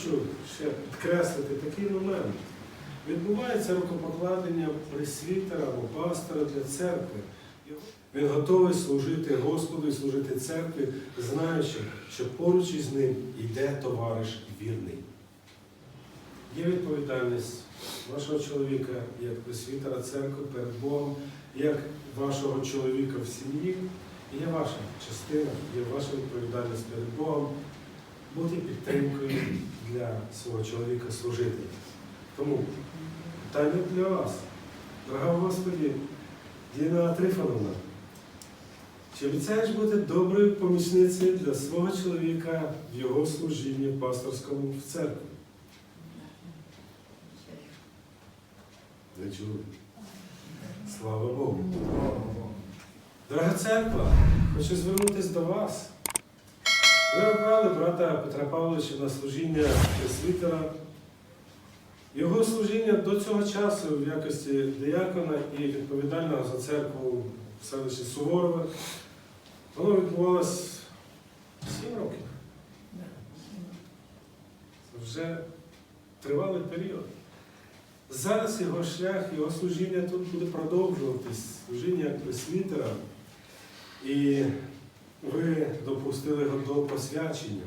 хочу ще підкреслити такий момент. Відбувається рукопокладення пресвітера або пастора для церкви. Він готовий служити Господу і служити церкві, знаючи, що поруч із ним йде товариш вірний. Є відповідальність вашого чоловіка як пресвітера церкви перед Богом, як вашого чоловіка в сім'ї. І є ваша частина, є ваша відповідальність перед Богом бути підтримкою для свого чоловіка служити. Тому питання для вас, дорога Господі, Діна Трифоновна, чи обіцяєш бути доброю помічницею для свого чоловіка в його служінні пасторському в церкві? Не чули. Слава Богу. Дорога церква, хочу звернутися до вас. Ви обрали брата Петра Павловича на служіння пресвітера. Його служіння до цього часу в якості диякона і відповідального за церкву в селищі Суворове, воно відбувалось 7 років. Це вже тривалий період. Зараз його шлях, його служіння тут буде продовжуватись, служіння як пресвітера. І ви допустили його до посвячення.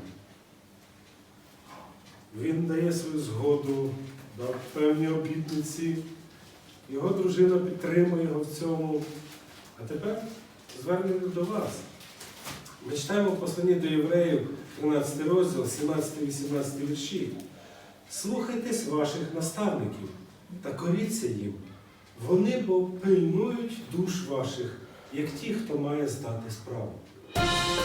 Він дає свою згоду, дав певні обітниці. Його дружина підтримує його в цьому. А тепер звернення до вас. Ми читаємо в посланні до євреїв, 13 розділ, 17-18 вірші. Слухайтесь ваших наставників та коріться їм. Вони бо пильнують душ ваших, як ті, хто має здати справу. Thank you.